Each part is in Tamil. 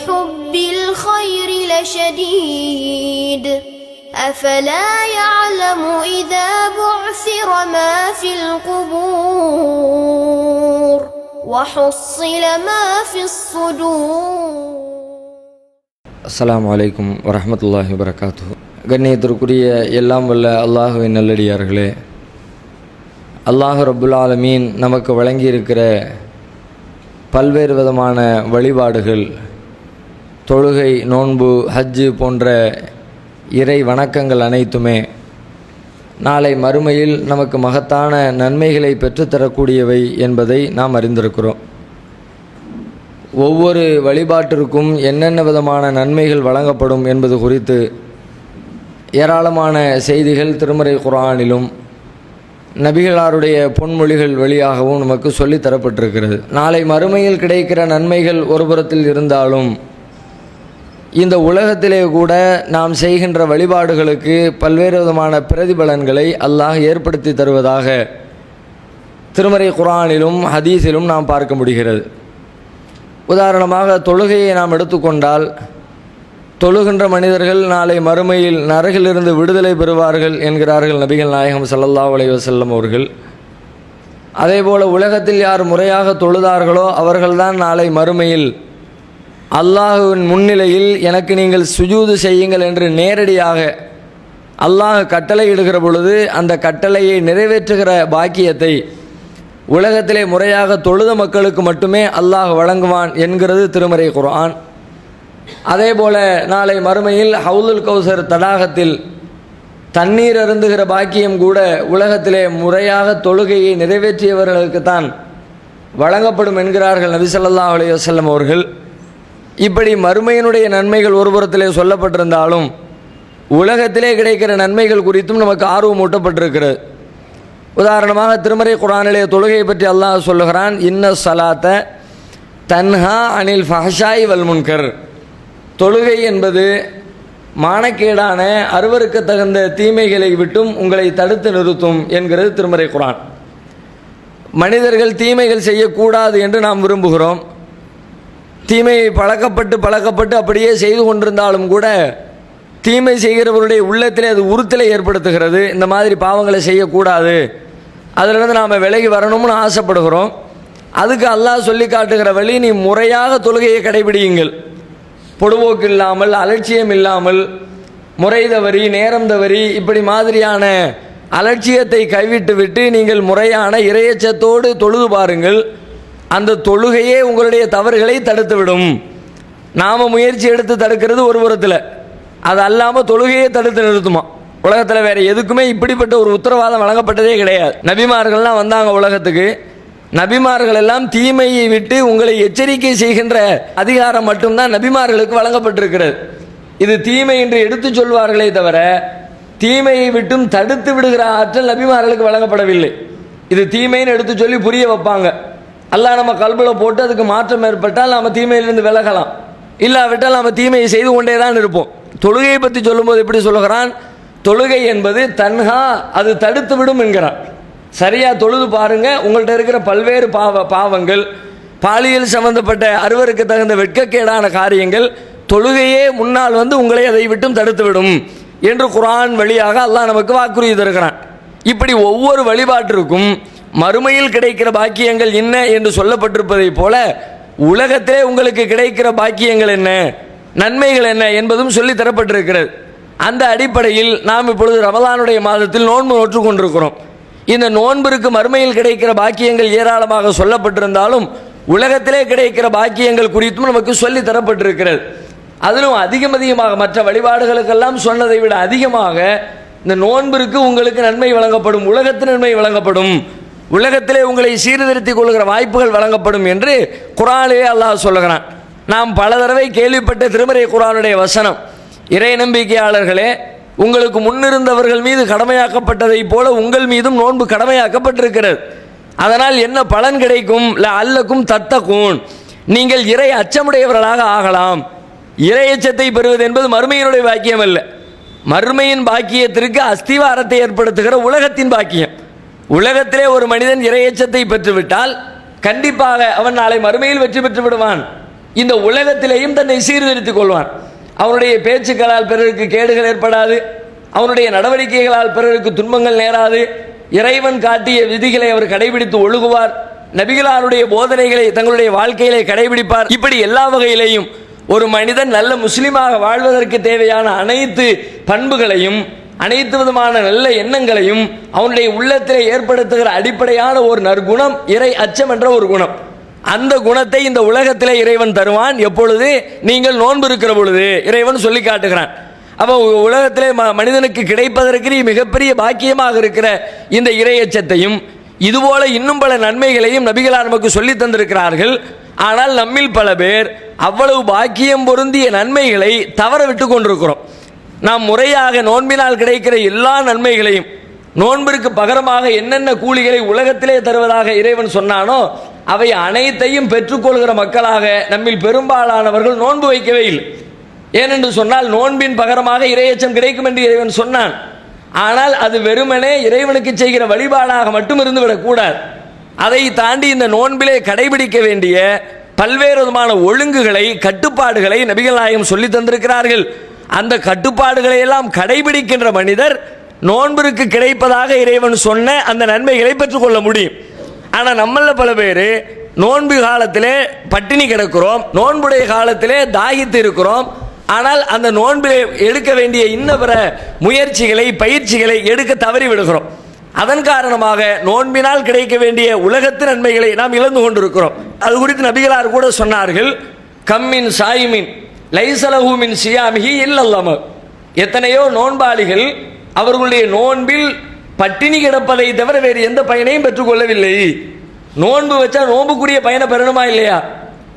لحب الخير لشديد أفلا يعلم إذا بعثر ما في القبور وحصل ما في الصدور அஸ்ஸலாமு அலைக்கும் வரஹ்மத்துல்லாஹி வரகாத்து கண்ணியத்திற்குரிய எல்லாம் வல்ல அல்லாஹுவின் நல்லடியார்களே அல்லாஹ் ரப்புல் ஆலமீன் நமக்கு வழங்கியிருக்கிற பல்வேறு விதமான வழிபாடுகள் தொழுகை நோன்பு ஹஜ்ஜு போன்ற இறை வணக்கங்கள் அனைத்துமே நாளை மறுமையில் நமக்கு மகத்தான நன்மைகளை பெற்றுத்தரக்கூடியவை என்பதை நாம் அறிந்திருக்கிறோம். ஒவ்வொரு வழிபாட்டிற்கும் என்னென்ன விதமான நன்மைகள் வழங்கப்படும் என்பது குறித்து ஏராளமான செய்திகள் திருமறை குரானிலும் நபிகளாருடைய பொன்மொழிகள் வழியாகவும் நமக்கு சொல்லித் தரப்பட்டிருக்கிறது. நாளை மறுமையில் கிடைக்கிற நன்மைகள் ஒருபுறத்தில் இருந்தாலும் இந்த உலகத்திலே கூட நாம் செய்கின்ற வழிபாடுகளுக்கு பல்வேறு விதமான பிரதிபலன்களை அல்லாஹ் ஏற்படுத்தி தருவதாக திருமறை குரானிலும் ஹதீஸிலும் நாம் பார்க்க முடிகிறது. உதாரணமாக தொழுகையை நாம் எடுத்துக்கொண்டால் தொழுகின்ற மனிதர்கள் நாளை மறுமையில் நரகிலிருந்து விடுதலை பெறுவார்கள் என்கிறார்கள் நபிகள் நாயகம் சல்லல்லா அலைவசல்லம் அவர்கள். அதேபோல் உலகத்தில் யார் முறையாக தொழுதார்களோ அவர்கள்தான் நாளை மறுமையில் அல்லாஹுவின் முன்னிலையில் எனக்கு நீங்கள் சுஜூது செய்யுங்கள் என்று நேரடியாக அல்லாஹ் கட்டளை இடுகிற பொழுது அந்த கட்டளையை நிறைவேற்றுகிற பாக்கியத்தை உலகத்திலே முறையாக தொழுத மக்களுக்கு மட்டுமே அல்லாஹ் வழங்குவான் என்கிறது திருமறை குரான் அதே போல நாளை மறுமையில் ஹவுலுல் கௌசர் தடாகத்தில் தண்ணீர் அருந்துகிற பாக்கியம் கூட உலகத்திலே முறையாக தொழுகையை நிறைவேற்றியவர்களுக்குத்தான் வழங்கப்படும் என்கிறார்கள் நபிசல்லா ஸல்லல்லாஹு அவர்கள். இப்படி மறுமையினுடைய நன்மைகள் ஒருபுறத்திலே சொல்லப்பட்டிருந்தாலும் உலகத்திலே கிடைக்கிற நன்மைகள் குறித்தும் நமக்கு ஆர்வம் ஊட்டப்பட்டிருக்கிறது. உதாரணமாக திருமறை குரானிலே தொழுகையை பற்றி அல்லாஹ் சொல்லுகிறான் இன்ன சலாத்த தன்ஹா அனில் ஃபஹஷாய் வல்முன்கர் தொழுகை என்பது மானக்கேடான அருவருக்கு தகுந்த தீமைகளை விட்டும் உங்களை தடுத்து நிறுத்தும் என்கிறது திருமறை குரான். மனிதர்கள் தீமைகள் செய்யக்கூடாது என்று நாம் விரும்புகிறோம். தீமையை பழக்கப்பட்டு பழக்கப்பட்டு அப்படியே செய்து கொண்டிருந்தாலும் கூட தீமை செய்கிறவருடைய உள்ளத்திலே அது உறுத்தலை ஏற்படுத்துகிறது. இந்த மாதிரி பாவங்களை செய்யக்கூடாது. அதிலிருந்து நாம் விலகி வரணும்னு ஆசைப்படுகிறோம். அதுக்கு அல்லாஹ் சொல்லி காட்டுகிற வழி நீ முறையாக தொழுகையை கடைபிடியுங்கள். பொடுபோக்கு இல்லாமல் அலட்சியம் இல்லாமல் முறை தவறி நேரம் தவறி இப்படி மாதிரியான அலட்சியத்தை கைவிட்டு விட்டு நீங்கள் முறையான இறையச்சத்தோடு தொழுது பாருங்கள். அந்த தொழுகையே உங்களுடைய தவறுகளை தடுத்துவிடும். நாம் முயற்சி எடுத்து தடுக்கிறது ஒரு புறத்தில். அது அல்லாமல் தொழுகையே தடுத்து நிறுத்துமா? உலகத்தில் வேறு எதுக்குமே இப்படிப்பட்ட ஒரு உத்தரவாதம் வழங்கப்பட்டதே கிடையாது. நபிமார்கள்லாம் வந்தாங்க உலகத்துக்கு. நபிமார்கள் எல்லாம் தீமையை விட்டு உங்களை எச்சரிக்கை செய்கின்ற அதிகாரம் மட்டும்தான் நபிமார்களுக்கு வழங்கப்பட்டிருக்கிறது. இது தீமை என்று எடுத்து சொல்வார்களே தவிர தீமையை விட்டும் தடுத்து விடுகிற ஆற்றல் நபிமார்களுக்கு வழங்கப்படவில்லை. இது தீமைன்னு எடுத்து சொல்லி புரிய வைப்பாங்க. அல்லாஹ் நம்ம கல்பில் போட்டு அதுக்கு மாற்றம் ஏற்பட்டால் நாம் தீமையிலிருந்து விலகலாம். இல்லாவிட்டால் நாம் தீமையை செய்து கொண்டே தான் இருப்போம். தொழுகையை பற்றி சொல்லும்போது எப்படி சொல்லுகிறான்? தொழுகை என்பது தன்ஹா அது தடுத்து விடும் என்கிறான். சரியாக தொழுது பாருங்கள் உங்கள்கிட்ட இருக்கிற பல்வேறு பாவ பாவங்கள் பாலியல் சம்பந்தப்பட்ட அறுவருக்கு தகுந்த வெட்கக்கேடான காரியங்கள் தொழுகையே முன்னால் வந்து உங்களை அதை விட்டும் தடுத்து விடும் என்று குரான் வழியாக அல்லாஹ் நமக்கு வாக்குறுதி தருகிறான். இப்படி ஒவ்வொரு வழிபாட்டிற்கும் மறுமையில் கிடைக்கிற பாக்கியங்கள் என்ன என்று சொல்லப்பட்டிருப்பதைப் போல உலகத்திலே உங்களுக்கு கிடைக்கிற பாக்கியங்கள் என்ன? நன்மைகள் என்ன என்பதும் சொல்லி தரப்பட்டிருக்கிறது. அந்த அடிப்படையில் நாம் இப்பொழுது ரமலானுடைய மாதத்தில் நோன்பு நோற்று கொண்டிருக்கிறோம். இந்த நோன்பிற்கு மறுமையில் கிடைக்கிற பாக்கியங்கள் ஏராளமாக சொல்லப்பட்டிருந்தாலும் உலகத்திலே கிடைக்கிற பாக்கியங்கள் குறித்தும் நமக்கு சொல்லி தரப்பட்டிருக்கிறது. அதிலும் அதிகம் அதிகமாக மற்ற வழிபாடுகளுக்கெல்லாம் சொன்னதை விட அதிகமாக இந்த நோன்பிற்கு உங்களுக்கு நன்மை வழங்கப்படும் உலகத்து நன்மை வழங்கப்படும். உலகத்திலே உங்களை சீர்திருத்திக் கொள்கிற வாய்ப்புகள் வழங்கப்படும் என்று குரானிலே அல்லாஹ் சொல்லுகிறான். நாம் பல தடவை கேள்விப்பட்ட திருமறை குரானுடைய வசனம் இறை நம்பிக்கையாளர்களே உங்களுக்கு முன்னிருந்தவர்கள் மீது கடமையாக்கப்பட்டதைப் போல உங்கள் மீதும் நோன்பு கடமையாக்கப்பட்டிருக்கிறது. அதனால் என்ன பலன் கிடைக்கும்? இல்லை அல்லக்கும் தத்தக்கும் நீங்கள் இறை அச்சமுடையவர்களாக ஆகலாம். இறை அச்சத்தை பெறுவது என்பது மறுமையினுடைய பாக்கியம் அல்ல மறுமையின் பாக்கியத்திற்கு அஸ்திவாரத்தை ஏற்படுத்துகிற உலகத்தின் பாக்கியம். உலகத்திலே ஒரு மனிதன் இறையச்சத்தை பெற்றுவிட்டால் கண்டிப்பாக அவன் நாளை மறுமையில் வெற்றி பெற்று விடுவான். இந்த உலகத்திலேயும் தன்னை சீர்திருத்திக் கொள்வான். அவனுடைய பேச்சுக்களால் பிறருக்கு கேடுகள் ஏற்படாது. அவனுடைய நடவடிக்கைகளால் பிறருக்கு துன்பங்கள் நேராது. இறைவன் காட்டிய விதிகளை அவர் கடைபிடித்து ஒழுகுவார். நபிகளாருடைய போதனைகளை தங்களுடைய வாழ்க்கையிலே கடைபிடிப்பார். இப்படி எல்லா வகையிலேயும் ஒரு மனிதன் நல்ல முஸ்லீமாக வாழ்வதற்கு தேவையான அனைத்து பண்புகளையும் அனைத்து விதமான நல்ல எண்ணங்களையும் அவனுடைய உள்ளத்திலே ஏற்படுத்துகிற அடிப்படையான ஒரு நற்குணம் இறை அச்சம் என்ற ஒரு குணம். அந்த குணத்தை இந்த உலகத்திலே இறைவன் தருவான். எப்பொழுது? நீங்கள் நோன்பு இருக்கிற பொழுது இறைவன் சொல்லி காட்டுகிறான். அப்போ உலகத்திலே ம- மனிதனுக்கு கிடைப்பதற்கு நீ மிகப்பெரிய பாக்கியமாக இருக்கிற இந்த இறையச்சத்தையும் இதுபோல இன்னும் பல நன்மைகளையும் நபிகளார் நமக்கு சொல்லி தந்திருக்கிறார்கள். ஆனால் நம்மில் பல பேர் அவ்வளவு பாக்கியம் பொருந்திய நன்மைகளை தவற விட்டு கொண்டிருக்கிறோம். நாம் முறையாக நோன்பினால் கிடைக்கிற எல்லா நன்மைகளையும் நோன்பிற்கு பகரமாக என்னென்ன கூலிகளை உலகத்திலே தருவதாக இறைவன் சொன்னானோ அவை அனைத்தையும் பெற்றுக்கொள்கிற மக்களாக நம்மில் பெரும்பாலானவர்கள் நோன்பு வைக்கவே இல்லை. ஏனென்று சொன்னால் நோன்பின் பகரமாக இறையச்சம் கிடைக்கும் என்று இறைவன் சொன்னான். ஆனால் அது வெறுமனே இறைவனுக்கு செய்கிற வழிபாடாக மட்டும் இருந்து விடக்கூடாது அதை தாண்டி இந்த நோன்பிலே கடைபிடிக்க வேண்டிய பல்வேறு விதமான ஒழுங்குகளை கட்டுப்பாடுகளை நபிகள் நாயகம் சொல்லி தந்திருக்கிறார்கள். அந்த கட்டுப்பாடுகளை எல்லாம் கடைபிடிக்கின்ற மனிதர் நோன்பிற்கு கிடைப்பதாக இறைவன் சொன்ன அந்த நன்மைகளை பெற்றுக்கொள்ள முடியும். ஆனால் நம்மள பல பேர் நோன்பு காலத்திலே பட்டினி கிடக்கிறோம் நோன்புடைய காலத்திலே தாகித்து இருக்கிறோம். ஆனால் அந்த நோன்பிலே எடுக்க வேண்டிய இன்ன பிற முயற்சிகளை பயிற்சிகளை எடுக்க தவறி விடுகிறோம். அதன் காரணமாக நோன்பினால் கிடைக்க வேண்டிய உலகத்து நன்மைகளை நாம் இழந்து கொண்டிருக்கிறோம். அது குறித்து நபிகளார் கூட சொன்னார்கள் கம்மின் சாயிமின். லைசலஹூமின் சியாமிகி இல்லல்லம. எத்தனையோ நோன்பாளிகள் அவர்களுடைய நோன்பில் பட்டினி கிடப்பதை தவிர வேறு எந்த பயனையும் பெற்றுக்கொள்ளவில்லை. நோன்பு வச்சா நோன்புக்குரிய பயனை பெறணுமா இல்லையா?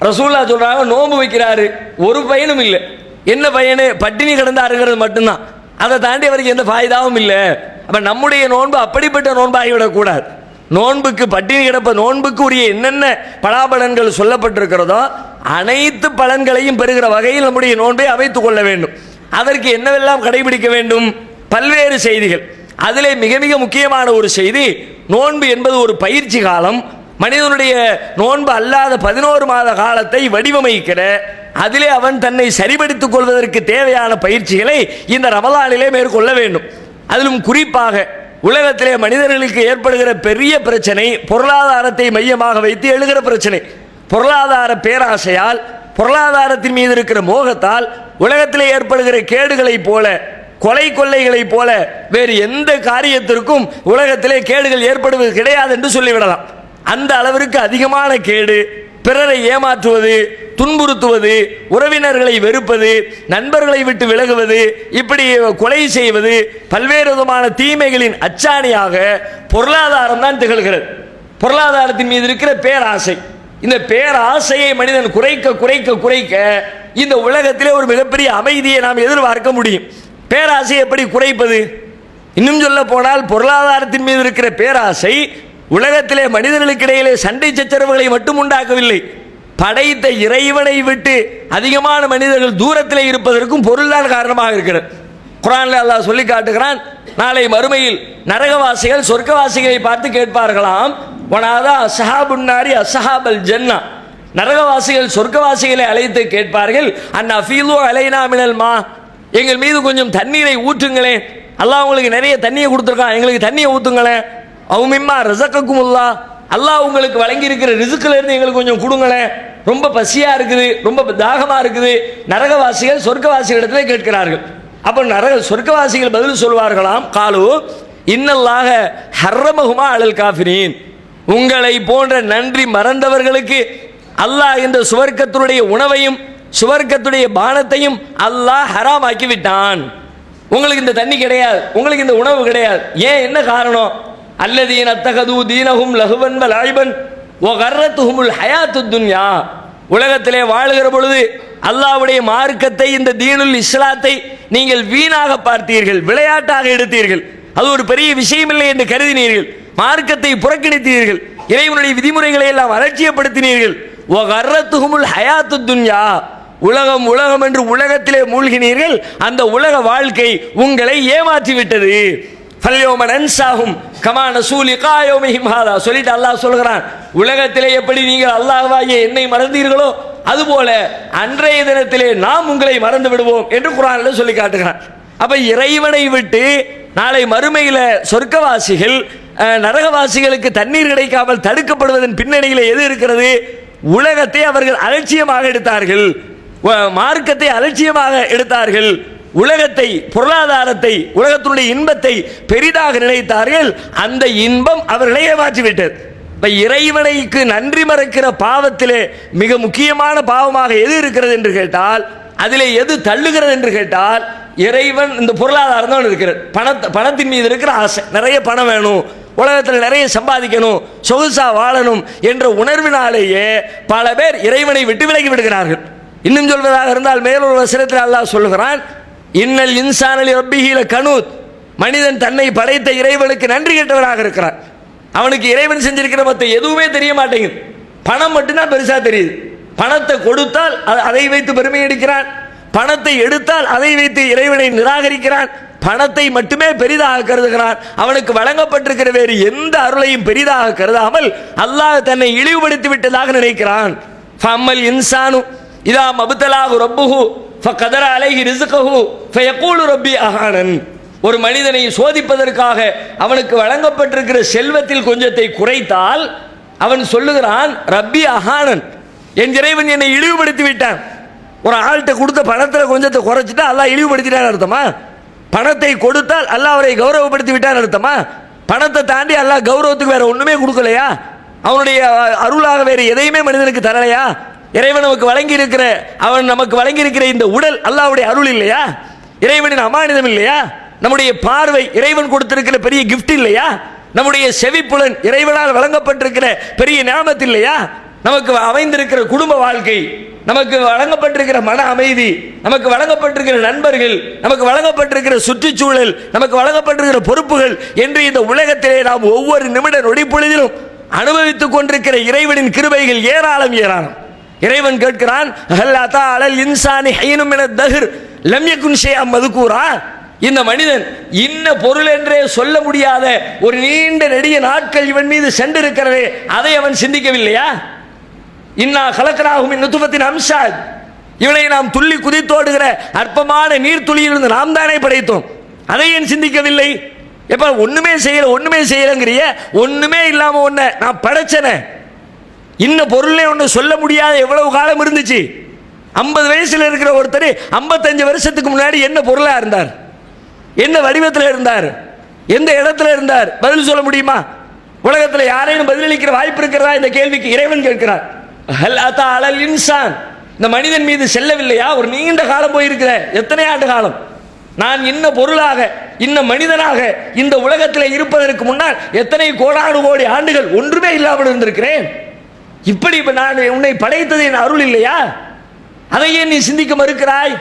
ரசூல்லா சொல்றாங்க நோன்பு வைக்கிறாரு. ஒரு பயனும் இல்லை. என்ன பயனு? பட்டினி கிடந்தாருங்கிறது மட்டும்தான். அதை தாண்டி அவருக்கு எந்த ஃபாய்தாவும் இல்லை. அப்ப நம்முடைய நோன்பு அப்படிப்பட்ட நோன்பாகிவிடக்கூடாது நோன்புக்கு பட்டினி கிடப்ப நோன்புக்கு உரிய என்னென்ன பலாபலன்கள் சொல்லப்பட்டிருக்கிறதோ அனைத்து பலன்களையும் பெறுகிற வகையில் நம்முடைய நோன்பை அமைத்துக் கொள்ள வேண்டும். அதற்கு என்னவெல்லாம் கடைபிடிக்க வேண்டும்? பல்வேறு செய்திகள். அதிலே மிக மிக முக்கியமான ஒரு செய்தி நோன்பு என்பது ஒரு பயிற்சி காலம். மனிதனுடைய நோன்பு அல்லாத பதினோரு மாத காலத்தை வடிவமைக்கிற அதிலே அவன் தன்னை சரிபடுத்திக் கொள்வதற்கு தேவையான பயிற்சிகளை இந்த ரமலானிலே மேற்கொள்ள வேண்டும். அதிலும் குறிப்பாக உலகத்திலே மனிதர்களுக்கு ஏற்படுகிற பெரிய பிரச்சனை பொருளாதாரத்தை மையமாக வைத்து எழுகிற பிரச்சனை. பொருளாதார பேராசையால் பொருளாதாரத்தின் மீது இருக்கிற மோகத்தால் உலகத்தில் ஏற்படுகிற கேடுகளைப் போல கொலை கொள்ளைகளைப் போல வேறு எந்த காரியத்திற்கும் உலகத்திலே கேடுகள் ஏற்படுவது கிடையாது என்று சொல்லிவிடலாம். அந்த அளவிற்கு அதிகமான கேடு பிறரை ஏமாற்றுவது துன்புறுத்துவது உறவினர்களை வெறுப்பது நண்பர்களை விட்டு விலகுவது இப்படி கொலை செய்வது பல்வேறு விதமான தீமைகளின் அச்சாணியாக பொருளாதாரம் தான் திகழ்கிறது. பொருளாதாரத்தின் மீது இருக்கிற பேராசை. இந்த பேராசையை மனிதன் குறைக்க குறைக்க குறைக்க இந்த உலகத்திலே ஒரு மிகப்பெரிய அமைதியை நாம் எதிர்பார்க்க முடியும். பேராசை எப்படி குறைப்பது? இன்னும் சொல்ல போனால் பொருளாதாரத்தின் மீது இருக்கிற பேராசை உலகத்திலே மனிதர்களுக்கு இடையிலே சண்டை சச்சரவுகளை மட்டும் உண்டாக்கவில்லை. படைத்த இறைவனை விட்டு அதிகமான மனிதர்கள் தூரத்தில் இருப்பதற்கும் பொருள்தான் காரணமாக இருக்கிறது. குரான்ல அல்லாஹ் சொல்லி காட்டுகிறான் நாளை மறுமையில் நரகவாசிகள் சொர்க்கவாசிகளை பார்த்து கேட்பார்களாம். போனாதான் அசஹாபுன்னாரி அசஹாபல் ஜன்னா. நரகவாசிகள் சொர்க்கவாசிகளை அழைத்து கேட்பார்கள் அண்ணா ஃபீலோ அலைனா மினல்மா எங்கள் மீது கொஞ்சம் தண்ணீரை ஊற்றுங்களேன். அல்லாஹ் உங்களுக்கு நிறைய தண்ணியை கொடுத்துருக்கான். எங்களுக்கு தண்ணியை ஊற்றுங்களேன் அவுமிம்மா ரசக்கக்குமுல்லா அல்லாஹ் உங்களுக்கு வழங்கி இருக்கிற எங்களுக்கு கொஞ்சம் கொடுங்களேன். ரொம்ப பசியாக இருக்குது ரொம்ப தாகமாக இருக்குது. நரகவாசிகள் சொர்க்கவாசிகளிடத்துல கேட்கிறார்கள். அப்போ நரக சொர்க்கவாசிகள் பதில் சொல்வார்களாம். காலு இன்னல்லாக ஹர்ரமகுமா அலல் காஃபிரீன். உங்களை போன்ற நன்றி மறந்தவர்களுக்கு அல்லாஹ் இந்த சுவர்க்கத்தினுடைய உணவையும் சுவர்க்கத்துடைய பானத்தையும் அல்லாஹ் ஹராமாக்கி விட்டான் உங்களுக்கு இந்த தண்ணி கிடையாது உங்களுக்கு இந்த உணவு கிடையாது. ஏன் என்ன காரணம்? அல்லதீன் அத்தகது தீனகும் லகுவன் வலாய்பன் ஓ கர்ரத்துஹுமுல் ஹயாத்து துன்யா. உலகத்திலே வாழுகிற பொழுது அல்லாஹ்வுடைய மார்க்கத்தை இந்த தீனுல் இஸ்லாத்தை நீங்கள் வீணாக பார்த்தீர்கள் விளையாட்டாக எடுத்தீர்கள். அது ஒரு பெரிய விஷயமில்லை என்று கருதினீர்கள். மார்க்கத்தை புறக்கணித்தீர்கள். இறைவனுடைய விதிமுறைகளை எல்லாம் அலட்சியப்படுத்தினீர்கள். ஓ ஹயாத்து துன்யா. உலகம் உலகம் என்று உலகத்திலே மூழ்கினீர்கள். அந்த உலக வாழ்க்கை உங்களை ஏமாற்றிவிட்டது. பல்யோம நன்சாகும் கமான சூலி காயோமிஹிம் ஹாதா. சொல்லிட்டு அல்லாஹ் சொல்கிறான் உலகத்திலே எப்படி நீங்கள் அல்லாஹ்வாகிய என்னை மறந்தீர்களோ அதுபோல அன்றைய தினத்திலே நாம் உங்களை மறந்து விடுவோம் என்று குரானில் சொல்லி காட்டுகிறான். அப்ப இறைவனை விட்டு நாளை மறுமையில் சொர்க்கவாசிகள் நரகவாசிகளுக்கு தண்ணீர் கிடைக்காமல் தடுக்கப்படுவதன் பின்னணியில் எது இருக்கிறது? உலகத்தை அவர்கள் அலட்சியமாக எடுத்தார்கள். மார்க்கத்தை அலட்சியமாக எடுத்தார்கள். உலகத்தை பொருளாதாரத்தை உலகத்தினுடைய இன்பத்தை பெரிதாக நினைத்தார்கள். அந்த இன்பம் அவர்களை ஏமாற்றிவிட்டது. இப்ப இறைவனைக்கு நன்றி மறக்கிற பாவத்திலே மிக முக்கியமான பாவமாக எது இருக்கிறது என்று கேட்டால் அதிலே எது தள்ளுகிறது என்று கேட்டால் இறைவன் இந்த பொருளாதாரம் தான் இருக்கிறது. பணத்தை பணத்தின் மீது இருக்கிற ஆசை. நிறைய பணம் வேணும். உலகத்தில் நிறைய சம்பாதிக்கணும் சொகுசாக வாழணும் என்ற உணர்வினாலேயே பல பேர் இறைவனை விட்டு விலகி விடுகிறார்கள். இன்னும் சொல்வதாக இருந்தால் மேலொரு வசனத்தில் அல்லாஹ் சொல்லுகிறான் இன்னல் இன்சானலி ரப்பிஹில கனூத். மனிதன் தன்னை படைத்த இறைவனுக்கு நன்றி கெட்டவனாக இருக்கிறான். அவனுக்கு இறைவன் செஞ்சிருக்கிற மற்ற எதுவுமே தெரிய மாட்டேங்குது. பணம் மட்டும்தான் பெருசாக தெரியுது. பணத்தை கொடுத்தால் அதை வைத்து பெருமை அடிக்கிறான் பணத்தை எடுத்தால் அதை வைத்து இறைவனை நிராகரிக்கிறான். பணத்தை மட்டுமே பெரிதாக கருதுகிறான். அவனுக்கு வழங்கப்பட்டிருக்கிற வேறு எந்த அருளையும் பெரிதாக கருதாமல் அல்லாஹ் தன்னை இழிவுபடுத்தி விட்டதாக நினைக்கிறான். ஃபம்மல் இன்சானு இதா மபுத்தலாகு ரப்புஹு ஃபகதர அலைஹி ரிசுகஹு ஃபயகூலு ரப்பி அஹானன். ஒரு மனிதனை சோதிப்பதற்காக அவனுக்கு வழங்கப்பட்டிருக்கிற செல்வத்தில் கொஞ்சத்தை குறைத்தால் அவன் சொல்லுகிறான் ரப்பி அஹானன். என் இறைவன் என்னை இழிவுபடுத்தி விட்டான். ஒரு ஆள்கிட்ட கொடுத்த பணத்தில் கொஞ்சத்தை குறைச்சிட்டா அல்லாஹ் இழிவுபடுத்திட்டான் அர்த்தமா? பணத்தை கொடுத்தால் அல்லாஹ் அவரை கௌரவப்படுத்தி விட்டான் அர்த்தமா? பணத்தை தாண்டி அல்லாஹ் கௌரவத்துக்கு வேற ஒண்ணுமே கொடுக்கலையா? அவனுடைய அருளாக வேறு எதையுமே மனிதனுக்கு தரலையா? இறைவன் நமக்கு வழங்கி இருக்கிற அவன் நமக்கு வழங்கி இருக்கிற இந்த உடல் அல்லாவுடைய அருள் இல்லையா? இறைவனின் அமானிதம் இல்லையா? நம்முடைய பார்வை இறைவன் கொடுத்திருக்கிற பெரிய கிஃப்ட் இல்லையா? நம்முடைய செவிப்புலன் இறைவனால் வழங்கப்பட்டிருக்கிற பெரிய ஞாபகத்து இல்லையா? நமக்கு அமைந்திருக்கிற குடும்ப வாழ்க்கை நமக்கு வழங்கப்பட்டிருக்கிற மன அமைதி நமக்கு வழங்கப்பட்டிருக்கிற நண்பர்கள் நமக்கு வழங்கப்பட்டிருக்கிற சுற்றுச்சூழல் நமக்கு வழங்கப்பட்டிருக்கிற பொறுப்புகள் என்று இந்த உலகத்திலே நாம் ஒவ்வொரு நிமிட நொடிப்பொழுதிலும் அனுபவித்துக் கொண்டிருக்கிற இறைவனின் கிருபைகள் ஏராளம் ஏராளம். இறைவன் கேட்கிறான் ஹல் அலல் இன்சானி ஹைனும் என தஹிர் லம் யகுன் ஷைஅம் இந்த மனிதன் இன்ன பொருள் என்றே சொல்ல முடியாத ஒரு நீண்ட நெடிய நாட்கள் இவன் மீது சென்றிருக்கிறதே அதை அவன் சிந்திக்கவில்லையா? இன்னா கலக்கராகும் நுத்துவத்தின் அம்சாத் இவனை நாம் துள்ளி குதித்தோடுகிற அற்பமான நீர்த்துளியிலிருந்து நாம் தானே படைத்தோம். அதை ஏன் சிந்திக்கவில்லை? எப்ப ஒண்ணுமே செய்யல ஒண்ணுமே செய்யலங்கிறிய ஒண்ணுமே இல்லாம ஒன்ன நான் படைச்சனே. இன்ன பொருளே ஒன்று சொல்ல முடியாத எவ்வளவு காலம் இருந்துச்சு? ஐம்பது வயசுல இருக்கிற ஒருத்தர் ஐம்பத்தஞ்சு வருஷத்துக்கு முன்னாடி என்ன பொருளா இருந்தார்? என்ன வடிவத்தில் இருந்தார்? எந்த இடத்துல இருந்தார்? பதில் சொல்ல முடியுமா? உலகத்தில் யாரையும் பதிலளிக்கிற வாய்ப்பு இருக்கிறதா? இந்த கேள்விக்கு இறைவன் கேட்கிறார். ஹல் அலல் இன்சான். இந்த மனிதன் மீது செல்லவில்லையா? ஒரு நீண்ட காலம் போயிருக்கிற. எத்தனை ஆண்டு காலம்? நான் இன்ன பொருளாக இன்ன மனிதனாக இந்த உலகத்தில் இருப்பதற்கு முன்னால் எத்தனை கோடானு கோடி ஆண்டுகள் ஒன்றுமே இல்லாமல் இருந்திருக்கிறேன். இப்படி இப்ப நான் உன்னை படைத்தது என் அருள் இல்லையா? அதை ஏன் நீ சிந்திக்க மறுக்கிறாய்.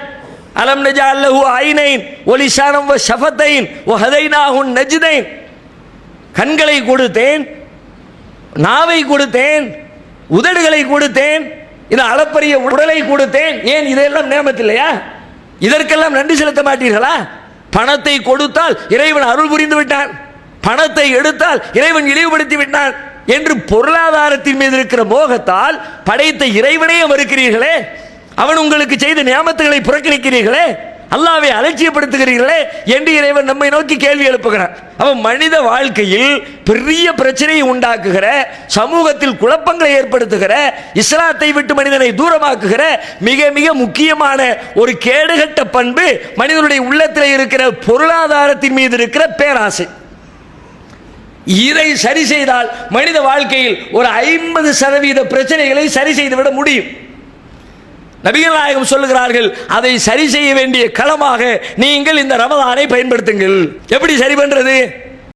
அலம் நஜா அல்லஹு ஐனைன் ஒலிசானம் வ ஷஃபத்தைன் ஒ ஹதைனாஹுன் நஜிதைன். கண்களை கொடுத்தேன் நாவை கொடுத்தேன் உதடுகளை கொடுத்தேன் இந்த அளப்பரிய உடலை கொடுத்தேன். ஏன் இதெல்லாம் நேமத்தில்லையா இதற்கெல்லாம் நன்றி செலுத்த மாட்டீர்களா? பணத்தை கொடுத்தால் இறைவன் அருள் புரிந்து விட்டான். பணத்தை எடுத்தால் இறைவன் இழிவுபடுத்தி விட்டான். என்று பொருளாதாரத்தின் மீது இருக்கிற மோகத்தால் படைத்த இறைவனையே மறுக்கிறீர்களே. அவன் உங்களுக்கு செய்த நியமத்துகளை புறக்கணிக்கிறீர்களே. அல்லாவை அலட்சியப்படுத்துகிறீர்களே என்று இறைவன் நம்மை நோக்கி கேள்வி எழுப்புகிறான். அவன் மனித வாழ்க்கையில் பெரிய பிரச்சனையை உண்டாக்குகிற சமூகத்தில் குழப்பங்களை ஏற்படுத்துகிற இஸ்லாத்தை விட்டு மனிதனை தூரமாக்குகிற மிக மிக முக்கியமான ஒரு கேடுகட்ட பண்பு மனிதனுடைய உள்ளத்தில் இருக்கிற பொருளாதாரத்தின் மீது இருக்கிற பேராசை. இதை சரி செய்தால் மனித வாழ்க்கையில் ஒரு ஐம்பது சதவீத பிரச்சனைகளை சரி செய்துவிட முடியும். நபிகள் நாயகம் சொல்லுகிறார்கள் அதை சரி செய்ய வேண்டிய களமாக நீங்கள் இந்த ரமதானை பயன்படுத்துங்கள். எப்படி சரி பண்றது?